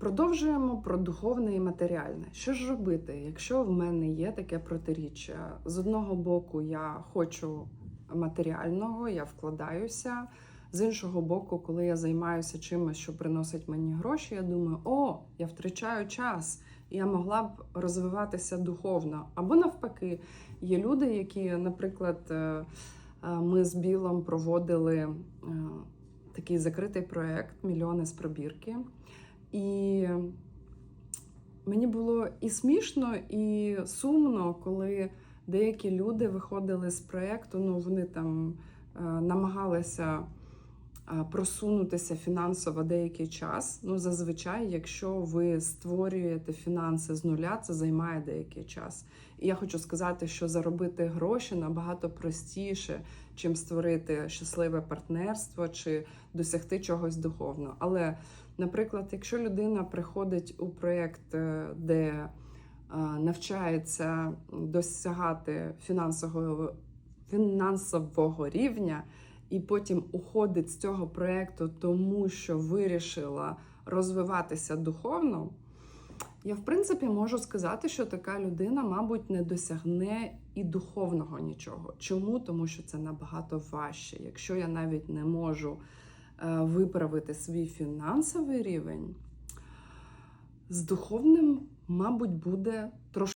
Продовжуємо про духовне і матеріальне. Що ж робити, якщо в мене є таке протиріччя? З одного боку, я хочу матеріального, я вкладаюся. З іншого боку, коли я займаюся чимось, що приносить мені гроші, я думаю, о, я втрачаю час, я могла б розвиватися духовно. Або навпаки, є люди, які, наприклад, е, е, ми з Білом проводили е, такий закритий проєкт Мільйони з пробірки. І мені було і смішно, і сумно, коли деякі люди виходили з проєкту, ну вони там е, намагалися просунутися фінансово деякий час. Ну, зазвичай, якщо ви створюєте фінанси з нуля, це займає деякий час. І я хочу сказати, що заробити гроші набагато простіше, чим створити щасливе партнерство чи досягти чогось духовного. Але Наприклад, якщо людина приходить у проєкт, е, де е, навчається досягати фінансового, фінансового рівня, і потім уходить з цього проєкту, тому що вирішила розвиватися духовно, я в принципі можу сказати, що така людина, мабуть, не досягне і духовного нічого. Чому? Тому що це набагато важче. Якщо я навіть не можу е, виправити свій фінансовий рівень, з духовним, мабуть, буде трошки.